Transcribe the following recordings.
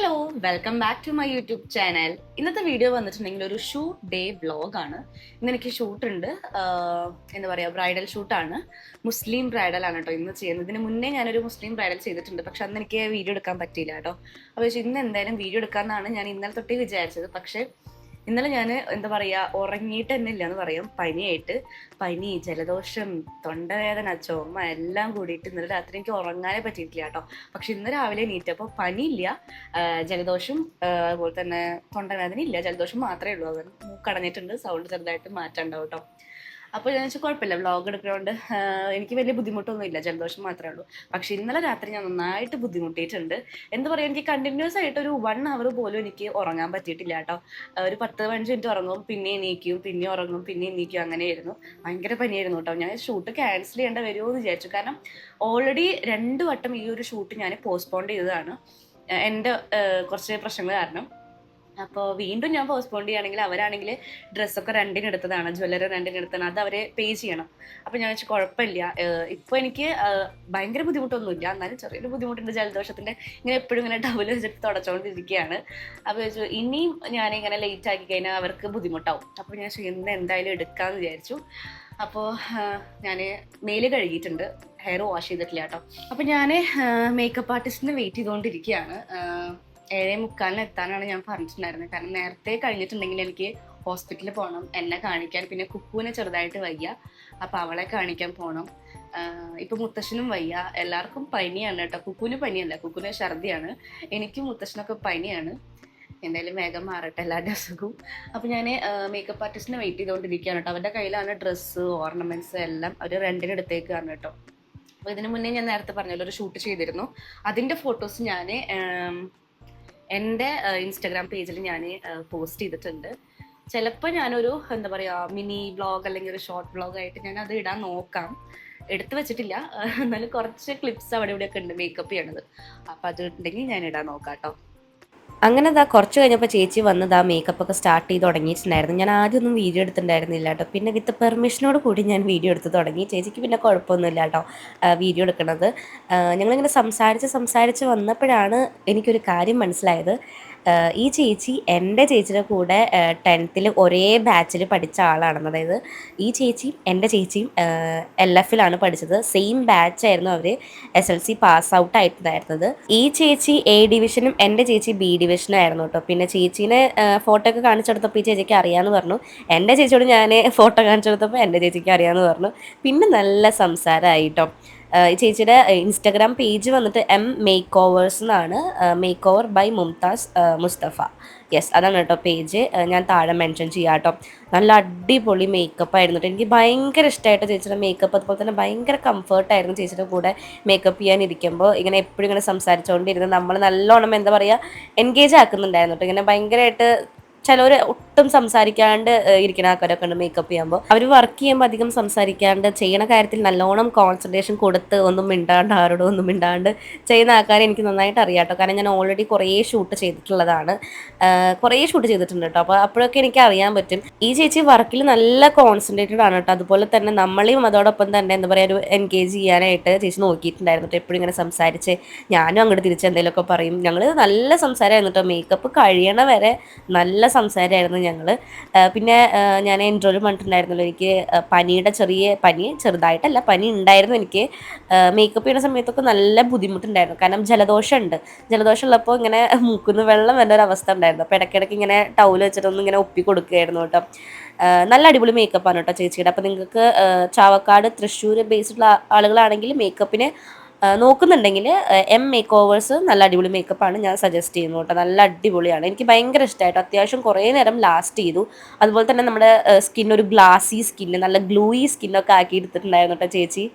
Hello welcome back to my YouTube channel ഇന്നത്തെ video വന്നിട്ടുണ്ടെങ്കിൽ ഒരു ഷൂട്ട് ഡേ ബ്ലോഗാണ് ഇന്ന് എനിക്ക് ഷൂട്ട് ഉണ്ട്. ആഹ് എന്താ പറയുക ബ്രൈഡൽ ഷൂട്ടാണ് മുസ്ലിം ബ്രൈഡൽ ആണ് കേട്ടോ ഇന്ന് ചെയ്യുന്നത്. ഇതിന് മുന്നേ ഞാനൊരു മുസ്ലിം ബ്രൈഡൽ ചെയ്തിട്ടുണ്ട്. പക്ഷെ അന്ന് എനിക്ക് വീഡിയോ എടുക്കാൻ പറ്റിയില്ല കേട്ടോ അപ്പോൾ ഇന്ന് എന്തായാലും വീഡിയോ എടുക്കാമെന്നാണ് ഞാൻ ഇന്നലെ തൊട്ടേ വിചാരിച്ചത്. പക്ഷേ ഇന്നലെ ഞാൻ എന്താ പറയുക ഉറങ്ങിയിട്ട് തന്നെ ഇല്ല എന്ന് പറയാം. പനിയായിട്ട്. പനി ജലദോഷം തൊണ്ടവേദന ചുമ എല്ലാം കൂടിയിട്ട് ഇന്നലെ രാത്രി എനിക്ക് ഉറങ്ങാനേ പറ്റിയിട്ടില്ല കേട്ടോ. പക്ഷെ ഇന്ന് രാവിലെ നീറ്റപ്പോൾ പനിയില്ല. ജലദോഷം അതുപോലെ തന്നെ തൊണ്ടവേദന ഇല്ല. ജലദോഷം മാത്രമേ ഉള്ളൂ. അത് മൂക്കടഞ്ഞിട്ടുണ്ട്. സൗണ്ട് ചെറുതായിട്ട് മാറ്റണ്ടാവും കേട്ടോ. അപ്പോൾ ഞാൻ വെച്ചാൽ കുഴപ്പമില്ല വ്ളോഗ് എടുക്കുന്നതുകൊണ്ട് എനിക്ക് വലിയ ബുദ്ധിമുട്ടൊന്നും ഇല്ല ജലദോഷം മാത്രമേ ഉള്ളൂ. പക്ഷെ ഇന്നലെ രാത്രി ഞാൻ നന്നായിട്ട് ബുദ്ധിമുട്ടിയിട്ടുണ്ട്. എന്ന് പറയുക എനിക്ക് കണ്ടിന്യൂസ് ആയിട്ട് ഒരു വൺ അവർ പോലും എനിക്ക് ഉറങ്ങാൻ പറ്റിയിട്ടില്ല കേട്ടോ. ഒരു പത്ത് പതിനഞ്ച് മിനിറ്റ് ഉറങ്ങും പിന്നെ എണീക്കും പിന്നെ ഉറങ്ങും പിന്നെ എണീക്കും അങ്ങനെയായിരുന്നു. ഭയങ്കര പനിയായിരുന്നു കേട്ടോ. ഞാൻ ഷൂട്ട് ക്യാൻസൽ ചെയ്യേണ്ട വരുമോ എന്ന് വിചാരിച്ചു. കാരണം ഓൾറെഡി രണ്ട് വട്ടം ഈ ഒരു ഷൂട്ട് ഞാൻ പോസ്റ്റ്പോൺ ചെയ്തതാണ്. എന്റെ കുറച്ച് പ്രശ്നങ്ങൾ കാരണം. അപ്പോൾ വീണ്ടും ഞാൻ പോസ്റ്റ്പോൺ ചെയ്യുകയാണെങ്കിൽ അവരാണെങ്കിൽ ഡ്രസ്സൊക്കെ രണ്ടിന് എടുത്തതാണ് ജ്വല്ലറി രണ്ടിന് എടുത്തതാണ് അത് അവരെ പേ ചെയ്യണം. അപ്പോൾ ഞാൻ വെച്ചാൽ കുഴപ്പമില്ല. ഇപ്പോൾ എനിക്ക് ഭയങ്കര ബുദ്ധിമുട്ടൊന്നുമില്ല. എന്നാലും ചെറിയൊരു ബുദ്ധിമുട്ടുണ്ട് ജലദോഷത്തിന്റെ ഇങ്ങനെ എപ്പോഴും ഇങ്ങനെ ടവൽ വെച്ചിട്ട് തുടച്ചുകൊണ്ടിരിക്കുകയാണ് അപ്പോൾ ചോദിച്ചു ഇനിയും ഞാനിങ്ങനെ ലേറ്റ് ആക്കി കഴിഞ്ഞാൽ അവർക്ക് ബുദ്ധിമുട്ടാവും. അപ്പോൾ ഞാൻ ഇന്ന് എന്തായാലും എടുക്കാമെന്ന് വിചാരിച്ചു. അപ്പോൾ ഞാൻ മേൽ കഴുകിയിട്ടുണ്ട്. ഹെയർ വാഷ് ചെയ്തിട്ടില്ല കേട്ടോ. അപ്പോൾ ഞാൻ മേക്കപ്പ് ആർട്ടിസ്റ്റിന് വെയിറ്റ് ചെയ്തുകൊണ്ടിരിക്കുകയാണ് ഏഴേ മുക്കാലിന് എത്താനാണ് ഞാൻ പറഞ്ഞിട്ടുണ്ടായിരുന്നത്. കാരണം നേരത്തെ കഴിഞ്ഞിട്ടുണ്ടെങ്കിൽ എനിക്ക് ഹോസ്പിറ്റലിൽ പോകണം എന്നെ കാണിക്കാൻ പിന്നെ കുക്കുവിനെ ചെറുതായിട്ട് വയ്യ അപ്പം അവളെ കാണിക്കാൻ പോകണം. ഇപ്പം മുത്തശ്ശനും വയ്യ. എല്ലാവർക്കും പനിയാണ് കേട്ടോ. കുക്കുവിന് പനിയല്ല കുക്കുവിന് ഛർദിയാണ്. എനിക്കും മുത്തശ്ശനൊക്കെ പനിയാണ്. എന്തായാലും വേഗം മാറട്ടെ എല്ലാവരുടെ അസുഖവും അപ്പം ഞാൻ മേക്കപ്പ് ആർട്ടിസ്റ്റിനെ വെയിറ്റ് ചെയ്തുകൊണ്ടിരിക്കുകയാണ് കേട്ടോ. അവരുടെ കയ്യിലാണ് ഡ്രസ്സ് ഓർണമെന്റ്സ് എല്ലാം അവർ റെന്റിന് എടുത്തേക്കാണ് കേട്ടോ. അപ്പോൾ ഇതിനു മുന്നേ ഞാൻ നേരത്തെ പറഞ്ഞല്ലോ ഒരു ഷൂട്ട് ചെയ്തിരുന്നു. അതിന്റെ ഫോട്ടോസ് ഞാൻ എന്റെ ഇൻസ്റ്റാഗ്രാം പേജിൽ ഞാൻ പോസ്റ്റ് ചെയ്തിട്ടുണ്ട്. ചിലപ്പോൾ ഞാനൊരു എന്താ പറയുക മിനി ബ്ലോഗ് അല്ലെങ്കിൽ ഒരു ഷോർട്ട് ബ്ലോഗ് ആയിട്ട് ഞാൻ അത് ഇടാൻ നോക്കാം. എടുത്തു വെച്ചിട്ടില്ല. എന്നാലും കുറച്ച് ക്ലിപ്സ് അവിടെ ഇവിടെയൊക്കെ ഉണ്ട് മേക്കപ്പ് ചെയ്യണത്. അപ്പം അത് ഉണ്ടെങ്കിൽ ഞാൻ ഇടാൻ നോക്കാം കേട്ടോ അങ്ങനെ ഇതാ കുറച്ച് കഴിഞ്ഞപ്പോൾ ചേച്ചി വന്ന് ദാ മേക്കപ്പ് ഒക്കെ സ്റ്റാർട്ട് ചെയ്ത് തുടങ്ങിയിട്ടുണ്ടായിരുന്നു. ഞാൻ ആദ്യമൊന്നും വീഡിയോ എടുത്തിട്ടുണ്ടായിരുന്നില്ല കേട്ടോ. പിന്നെ വിത്ത് പെർമിഷനോട് കൂടി ഞാൻ വീഡിയോ എടുത്ത് തുടങ്ങി. ചേച്ചിക്ക് പിന്നെ കുഴപ്പമൊന്നുമില്ല കേട്ടോ വീഡിയോ എടുക്കണത്. ആ, ഞങ്ങളിങ്ങനെ സംസാരിച്ച് സംസാരിച്ച് വന്നപ്പോഴാണ് എനിക്കൊരു കാര്യം മനസ്സിലായത്. ആ, ഈ ചേച്ചി എന്റെ ചേച്ചിയുടെ കൂടെ ടെൻത്തിൽ ഒരേ ബാച്ചിൽ പഠിച്ച ആളാണ് അതായത് ഈ ചേച്ചിയും എന്റെ ചേച്ചിയും എൽ എഫിലാണ് പഠിച്ചത്. സെയിം ബാച്ചായിരുന്നു അവർ S L C pass out ആയിട്ടുണ്ടായിരുന്നത്. ഈ ചേച്ചി എ ഡിവിഷനും എന്റെ ചേച്ചി ബി ഡിവിഷനും ആയിരുന്നു കേട്ടോ. പിന്നെ ചേച്ചീനെ ഫോട്ടോ ഒക്കെ കാണിച്ചെടുത്തപ്പോൾ ഈ ചേച്ചിക്ക് അറിയാമെന്ന് പറഞ്ഞു. എന്റെ ചേച്ചിയോട് ഞാൻ ഫോട്ടോ കാണിച്ചെടുത്തപ്പോൾ എന്റെ ചേച്ചിക്ക് അറിയാമെന്ന് പറഞ്ഞു. പിന്നെ നല്ല സംസാരമായി കേട്ടോ ചേച്ചിയുടെ ഇൻസ്റ്റഗ്രാം പേജ് വന്നിട്ട് എം മേക്ക് ഓവേഴ്സ് എന്നാണ് make over by Mumtaz Mustafa. Yes അതാണ് കേട്ടോ പേജ് ഞാൻ താഴെ മെൻഷൻ ചെയ്യാം കേട്ടോ. നല്ല അടിപൊളി മേക്കപ്പ് ആയിരുന്നു. എനിക്ക് ഭയങ്കര ഇഷ്ടമായിട്ട് ചേച്ചിയുടെ മേക്കപ്പ് അതുപോലെ തന്നെ ഭയങ്കര കംഫർട്ടായിരുന്നു ചേച്ചിയുടെ കൂടെ മേക്കപ്പ് ചെയ്യാനിരിക്കുമ്പോൾ ഇങ്ങനെ എപ്പോഴും ഇങ്ങനെ സംസാരിച്ചുകൊണ്ടിരുന്ന് നമ്മൾ നല്ലോണം എന്താ പറയുക എൻഗേജ് ആക്കുന്നുണ്ടായിരുന്നു കേട്ടോ. ഇങ്ങനെ ഭയങ്കരമായിട്ട് ചിലവർ ഒട്ടും സംസാരിക്കാണ്ട് ഇരിക്കുന്ന ആൾക്കാരൊക്കെ ഉണ്ട് മേക്കപ്പ് ചെയ്യുമ്പോൾ അവർ വർക്ക് ചെയ്യുമ്പോൾ അധികം സംസാരിക്കാണ്ട് ചെയ്യണ കാര്യത്തിൽ നല്ലോണം കോൺസെൻട്രേഷൻ കൊടുത്ത് ഒന്നും മിണ്ടാണ്ട് ആരോടും ഒന്നും മിണ്ടാണ്ട് ചെയ്യുന്ന ആൾക്കാരെ എനിക്ക് നന്നായിട്ട് അറിയാം കേട്ടോ കാരണം ഞാൻ ഓൾറെഡി കുറേ ഷൂട്ട് ചെയ്തിട്ടുള്ളതാണ്. കുറേ ഷൂട്ട് ചെയ്തിട്ടുണ്ട് കേട്ടോ അപ്പോൾ അപ്പോഴൊക്കെ എനിക്ക് അറിയാൻ പറ്റും. ഈ ചേച്ചി വർക്കിൽ നല്ല കോൺസെൻട്രേറ്റഡ് ആണ് കേട്ടോ അതുപോലെ തന്നെ നമ്മളെയും അതോടൊപ്പം തന്നെ എന്താ പറയുക ഒരു എൻഗേജ് ചെയ്യാനായിട്ട് ചേച്ചി നോക്കിയിട്ടുണ്ടായിരുന്നു എപ്പോഴും ഇങ്ങനെ സംസാരിച്ച് ഞാനും അങ്ങോട്ട് തിരിച്ച് എന്തെങ്കിലുമൊക്കെ പറയും. ഞങ്ങൾ നല്ല സംസാരമായിരുന്നു കേട്ടോ മേക്കപ്പ് കഴിയണ വരെ നല്ല സംസാരമായിരുന്നു ഞങ്ങൾ പിന്നെ ഞാൻ ഇൻട്രോയിൽ പറഞ്ഞിട്ടുണ്ടായിരുന്നല്ലോ എനിക്ക് പനിയുടെ ചെറിയ പനി ചെറുതായിട്ടല്ല പനി ഉണ്ടായിരുന്നു എനിക്ക്. മേക്കപ്പ് ചെയ്യുന്ന സമയത്തൊക്കെ നല്ല ബുദ്ധിമുട്ടുണ്ടായിരുന്നു. കാരണം ജലദോഷമുണ്ട്. ജലദോഷം ഉള്ളപ്പോൾ ഇങ്ങനെ മൂക്കുന്ന വെള്ളം വരുന്ന ഒരു അവസ്ഥ ഉണ്ടായിരുന്നു. അപ്പോൾ ഇടയ്ക്കിടയ്ക്ക് ഇങ്ങനെ ടൗൾ വെച്ചിട്ടൊന്നും ഇങ്ങനെ ഒപ്പി കൊടുക്കുകയായിരുന്നു കേട്ടോ. നല്ല അടിപൊളി മേക്കപ്പാണ് കേട്ടോ ചേച്ചിയുടെ. അപ്പോൾ നിങ്ങൾക്ക് ചാവക്കാട് തൃശ്ശൂർ ബേസ്ഡുള്ള ആളുകളാണെങ്കിൽ മേക്കപ്പിന് നോക്കുന്നുണ്ടെങ്കിൽ എം മേക്ക് ഓവേഴ്സ് നല്ല അടിപൊളി മേക്കപ്പാണ് ഞാൻ സജസ്റ്റ് ചെയ്യുന്നു കേട്ടോ. നല്ല അടിപൊളിയാണ്. എനിക്ക് ഭയങ്കര ഇഷ്ടമായിട്ട് അത്യാവശ്യം കുറേ നേരം ലാസ്റ്റ് ചെയ്തു. അതുപോലെ തന്നെ നമ്മുടെ സ്കിൻ ഒരു ഗ്ലാസി സ്കിന്ന് നല്ല ഗ്ലൂയി സ്കിന്നൊക്കെ ആക്കി എടുത്തിട്ടുണ്ടായിരുന്നു കേട്ടോ ചേച്ചി.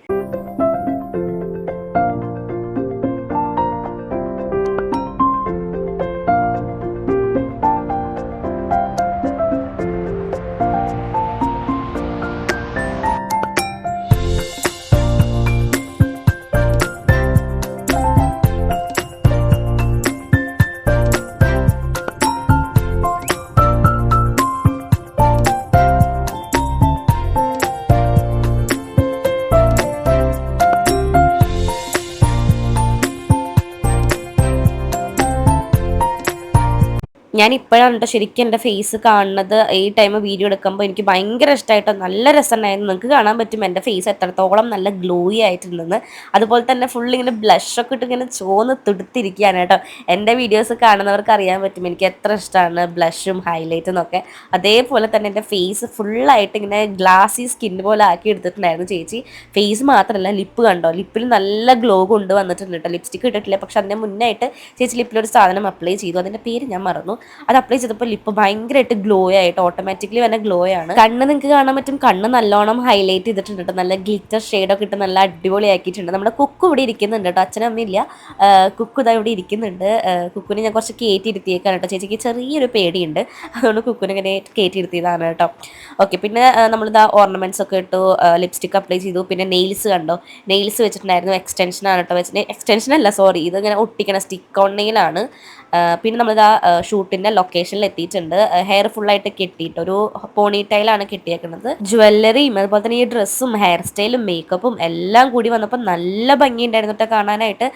ഞാൻ ഇപ്പോഴാണ് കേട്ടോ ശരിക്കും എന്റെ ഫേസ് കാണുന്നത്. ഈ ടൈം വീഡിയോ എടുക്കുമ്പോൾ എനിക്ക് ഭയങ്കര ഇഷ്ടമായിട്ടോ നല്ല രസമുണ്ടായിരുന്നു. നിങ്ങൾക്ക് കാണാൻ പറ്റും എന്റെ ഫേസ് എത്രത്തോളം നല്ല ഗ്ലോയി ആയിട്ടുണ്ടെന്ന്. അതുപോലെ തന്നെ ഫുൾ ഇങ്ങനെ ബ്ലഷൊക്കെ ഇട്ട് ഇങ്ങനെ ചോന്ന് തുടുത്തിരിക്കുകയാണ് കേട്ടോ. എന്റെ വീഡിയോസ് കാണുന്നവർക്ക് അറിയാൻ പറ്റും. എനിക്ക് എത്ര ഇഷ്ടമാണ് ബ്ലഷും ഹൈലൈറ്റും എന്നൊക്കെ അതേപോലെ തന്നെ എന്റെ ഫേസ് ഫുള്ളായിട്ട് ഇങ്ങനെ ഗ്ലാസി സ്കിൻ പോലെ ആക്കി എടുത്തിട്ടുണ്ടായിരുന്നു ചേച്ചി. ഫേസ് മാത്രമല്ല ലിപ്പ് കണ്ടോ? ലിപ്പിൽ നല്ല ഗ്ലോ കൊണ്ട് വന്നിട്ടുണ്ട് കേട്ടോ. ലിപ്സ്റ്റിക്ക് ഇട്ടിട്ടില്ല. പക്ഷെ അതിന്റെ മുന്നായിട്ട് ചേച്ചി ലിപ്പിലൊരു സാധനം അപ്ലൈ ചെയ്തു. അതിന്റെ പേര് ഞാൻ മറന്നു. അത് അപ്ലൈ ചെയ്തപ്പോൾ ലിപ്പ് ഭയങ്കരമായിട്ട് ഗ്ലോ ആയിട്ട് ഓട്ടോമാറ്റിക്കലി വന്ന ഗ്ലോ ആണ്. കണ്ണ് നിങ്ങൾക്ക് കാണാൻ പറ്റും. കണ്ണ് നല്ലോണം ഹൈലൈറ്റ് ചെയ്തിട്ടുണ്ട് നല്ല ഗ്ലിറ്റർ ഷെയ്ഡൊക്കെ ഇട്ട് നല്ല അടിപൊളി ആക്കിയിട്ടുണ്ട് നമ്മുടെ കുക്ക് ഇവിടെ ഇരിക്കുന്നുണ്ട് കേട്ടോ അച്ഛനും അമ്മയില്ല കുക്ക് ഇതാ ഇവിടെ ഇരിക്കുന്നുണ്ട്. കുക്കുനെ ഞാൻ കുറച്ച് കയറ്റി ഇരുത്തിയേക്കാണ് കേട്ടോ ചേച്ചിക്ക് ചെറിയൊരു പേടിയുണ്ട്. അതുകൊണ്ട് കുക്കുനെ ഇങ്ങനെ കയറ്റി ഇരുത്തിയതാണ് കേട്ടോ ഓക്കെ പിന്നെ നമ്മളിതാ ഓർണമെന്റ്സ് ഒക്കെ ഇട്ടു. ലിപ്സ്റ്റിക് അപ്ലൈ ചെയ്തു. പിന്നെ നെയിൽസ് കണ്ടോ? നെയിൽസ് വെച്ചിട്ടുണ്ടായിരുന്നു. എക്സ്റ്റൻഷൻ ആണ് കേട്ടോ വെച്ചിട്ട് എക്സ്റ്റൻഷൻ അല്ല സോറി ഇത് ഇങ്ങനെ ഒട്ടിക്കണ സ്റ്റിക്ക് ഓൺ നെയിലാണ് പിന്നെ നമ്മളിതാ ഷൂട്ടിന്റെ ലൊക്കേഷനിൽ എത്തിയിട്ടുണ്ട്. ഹെയർ ഫുൾ ആയിട്ട് കെട്ടിയിട്ട് ഒരു പോണി ടൈലാണ് കെട്ടിയേക്കുന്നത് ജ്വല്ലറിയും അതുപോലെ തന്നെ ഈ ഡ്രസ്സും ഹെയർ സ്റ്റൈലും മേക്കപ്പും എല്ലാം കൂടി വന്നപ്പോൾ നല്ല ഭംഗിയുണ്ടായിരുന്നു കേട്ടോ കാണാനായിട്ട്.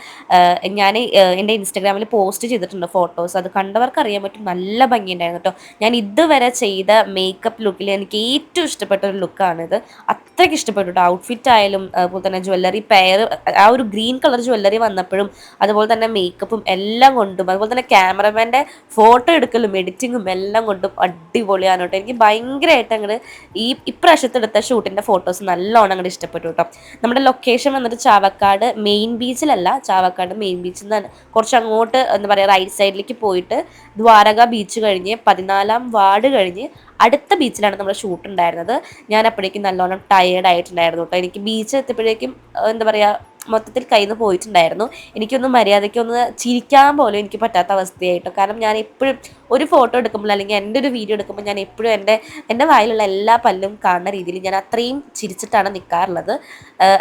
ഞാൻ എന്റെ ഇൻസ്റ്റാഗ്രാമിൽ പോസ്റ്റ് ചെയ്തിട്ടുണ്ട് ഫോട്ടോസ് അത് കണ്ടവർക്ക് അറിയാൻ പറ്റും. നല്ല ഭംഗിയുണ്ടായിരുന്നു കേട്ടോ. ഞാൻ ഇതുവരെ ചെയ്ത മേക്കപ്പ് ലുക്കിൽ എനിക്ക് ഏറ്റവും ഇഷ്ടപ്പെട്ട ഒരു ലുക്കാണിത് അത്രയ്ക്ക് ഇഷ്ടപ്പെട്ടു കേട്ടോ. ഔട്ട്ഫിറ്റ് ആയാലും അതുപോലെ തന്നെ ജ്വല്ലറി പെയർ ആ ഒരു ഗ്രീൻ കളർ ജ്വല്ലറി വന്നപ്പോഴും അതുപോലെ തന്നെ മേക്കപ്പും എല്ലാം കൊണ്ടും അതുപോലെ തന്നെ ക്യാമറമാന്റെ ഫോട്ടോ എടുക്കലും എഡിറ്റിങ്ങും എല്ലാം കൊണ്ടും അടിപൊളിയാണ് കേട്ടോ എനിക്ക് ഭയങ്കരമായിട്ട് അങ്ങോട്ട് ഈ ഇപ്രാവശ്യത്തെ എടുത്ത ഷൂട്ടിന്റെ ഫോട്ടോസ് നല്ലോണം അങ്ങോട്ട് ഇഷ്ടപ്പെട്ടു കേട്ടോ. നമ്മുടെ ലൊക്കേഷൻ വന്നിട്ട് ചാവക്കാട് മെയിൻ ബീച്ചിലല്ല ചാവക്കാട് മെയിൻ ബീച്ചിൽ നിന്ന് കുറച്ച് അങ്ങോട്ട് എന്താ പറയുക റൈറ്റ് സൈഡിലേക്ക് പോയിട്ട് ദ്വാരക ബീച്ച് കഴിഞ്ഞ് പതിനാലാം വാർഡ് കഴിഞ്ഞ് അടുത്ത ബീച്ചിലാണ് നമ്മുടെ ഷൂട്ട് ഉണ്ടായിരുന്നത്. ഞാൻ അപ്പോഴേക്കും നല്ലോണം ടയേർഡ് ആയിട്ടുണ്ടായിരുന്നു കേട്ടോ. എനിക്ക് ബീച്ച് എത്തിയപ്പോഴേക്കും എന്താ പറയുക മൊത്തത്തിൽ കയ്യിൽ നിന്ന് പോയിട്ടുണ്ടായിരുന്നു. എനിക്കൊന്നും മര്യാദയ്ക്കൊന്ന് ചിരിക്കാൻ പോലും എനിക്ക് പറ്റാത്ത അവസ്ഥയായിട്ടോ. കാരണം ഞാൻ എപ്പോഴും ഒരു ഫോട്ടോ എടുക്കുമ്പോൾ അല്ലെങ്കിൽ എന്റെ ഒരു വീഡിയോ എടുക്കുമ്പോൾ ഞാൻ എപ്പോഴും എന്റെ എന്റെ വായിലുള്ള എല്ലാ പല്ലും കാണുന്ന രീതിയിൽ ഞാൻ അത്രയും ചിരിച്ചിട്ടാണ് നിൽക്കാറുള്ളത്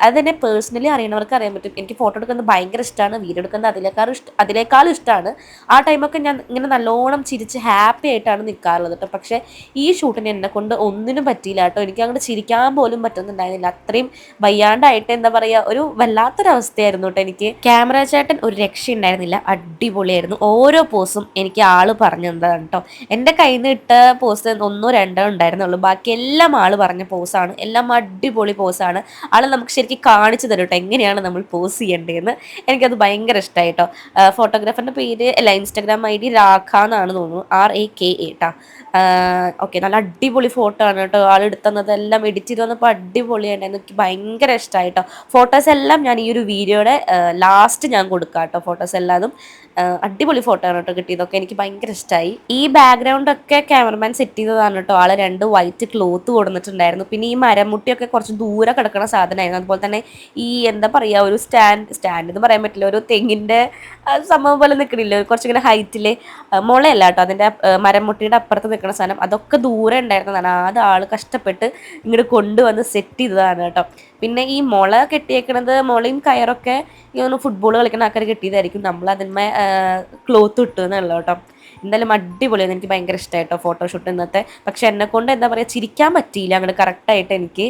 അത് തന്നെ പേഴ്സണലി അറിയണവർക്ക് അറിയാൻ പറ്റും. എനിക്ക് ഫോട്ടോ എടുക്കുന്നത് ഭയങ്കര ഇഷ്ടമാണ്. വീഡിയോ എടുക്കുന്നത് അതിലേക്കാളും ഇഷ്ടം അതിനേക്കാളും ഇഷ്ടമാണ്. ആ ടൈമൊക്കെ ഞാൻ ഇങ്ങനെ നല്ലോണം ചിരിച്ച് ഹാപ്പി ആയിട്ടാണ് നിൽക്കാറുള്ളത് കേട്ടോ. പക്ഷേ ഈ ഷൂട്ടിന് എന്നെ കൊണ്ട് ഒന്നിനും പറ്റിയില്ല കേട്ടോ. എനിക്ക് അങ്ങോട്ട് ചിരിക്കാൻ പോലും പറ്റുന്നുണ്ടായിരുന്നില്ല. അത്രയും വയ്യാണ്ടായിട്ട് എന്താ പറയുക ഒരു വല്ലാത്തൊരവസ്ഥയായിരുന്നു കേട്ടോ എനിക്ക്. ക്യാമറ ചേട്ടൻ ഒരു രക്ഷയുണ്ടായിരുന്നില്ല. അടിപൊളിയായിരുന്നു. ഓരോ പോസും എനിക്ക് ആൾ പറഞ്ഞു തന്നതാണ് കേട്ടോ എന്റെ കയ്യിൽ നിന്ന് ഇട്ട പോസ് ഒന്നോ രണ്ടോ ഉണ്ടായിരുന്നുള്ളൂ. ബാക്കി എല്ലാം ആൾ പറഞ്ഞ പോസാണ് എല്ലാം അടിപൊളി പോസാണ് ആൾ നമുക്ക് ശരിക്കും കാണിച്ചു തരും കേട്ടോ എങ്ങനെയാണ് നമ്മൾ പോസ് ചെയ്യേണ്ടതെന്ന്. എനിക്കത് ഭയങ്കര ഇഷ്ടമായി കേട്ടോ ഫോട്ടോഗ്രാഫറിന്റെ പേര് അല്ല ഇൻസ്റ്റാഗ്രാം ഐ ഡി രാഖ എന്നാണ് തോന്നുന്നു. ആർ എ കെ എ കേട്ടോ ഓക്കെ നല്ല അടിപൊളി ഫോട്ടോ ആണ് കേട്ടോ ആൾ എടുത്തതെല്ലാം എഡിറ്റ് ചെയ്ത് വന്നപ്പോൾ അടിപൊളിയായിരുന്നു എനിക്ക് ഭയങ്കര ഇഷ്ടമായി കേട്ടോ ഫോട്ടോസ് എല്ലാം ഞാൻ ഈ ഒരു വീഡിയോയുടെ ലാസ്റ്റ് ഞാൻ കൊടുക്കാം കേട്ടോ ഫോട്ടോസ് എല്ലാതും. അടിപൊളി ഫോട്ടോ ആണ് കേട്ടോ കിട്ടിയതൊക്കെ. എനിക്ക് ഭയങ്കര ഇഷ്ടമായി ഈ ബാക്ക്ഗ്രൗണ്ട് ഒക്കെ ക്യാമറമാൻ സെറ്റ് ചെയ്തതാണ് കേട്ടോ. ആൾ രണ്ട് വൈറ്റ് ക്ലോത്ത് കൊടുത്തിട്ടുണ്ടായിരുന്നു പിന്നെ ഈ മരമുട്ടിയൊക്കെ കുറച്ച് ദൂരെ കിടക്കുന്ന സാധനമായിരുന്നു. അതുപോലെ തന്നെ ഈ എന്താ പറയുക ഒരു സ്റ്റാൻഡ് സ്റ്റാൻഡ് എന്ന് പറയാൻ പറ്റില്ല. ഒരു തെങ്ങിന്റെ സംഭവം പോലെ നിൽക്കണില്ല കുറച്ചിങ്ങനെ ഹൈറ്റിൽ മുളയല്ല കേട്ടോ. അതിന്റെ മരമുട്ടിയുടെ അപ്പുറത്ത് നിൽക്കുന്ന സാധനം. അതൊക്കെ ദൂരെ ഉണ്ടായിരുന്നതാണ്. അത് ആൾ കഷ്ടപ്പെട്ട് ഇങ്ങോട്ട് കൊണ്ടുവന്ന് സെറ്റ് ചെയ്തതാണ് കേട്ടോ. പിന്നെ ഈ മുള കെട്ടിയേക്കണത് മുളയും കയറൊക്കെ ഒന്ന് ഫുട്ബോൾ കളിക്കുന്ന ആൾക്കാർ കെട്ടിയതായിരിക്കും. നമ്മൾ അതിന്മേ ക്ലോത്ത് ഇട്ടു എന്നുള്ളത് കേട്ടോ. എന്തായാലും അടിപൊളിയാണ് എനിക്ക് ഭയങ്കര ഇഷ്ടമായിട്ടോ ഫോട്ടോഷൂട്ട് ഇന്നത്തെ. പക്ഷെ എന്നെ കൊണ്ട് എന്താ പറയുക ചിരിക്കാൻ പറ്റിയില്ല. അങ്ങോട്ട് കറക്റ്റായിട്ട് എനിക്ക്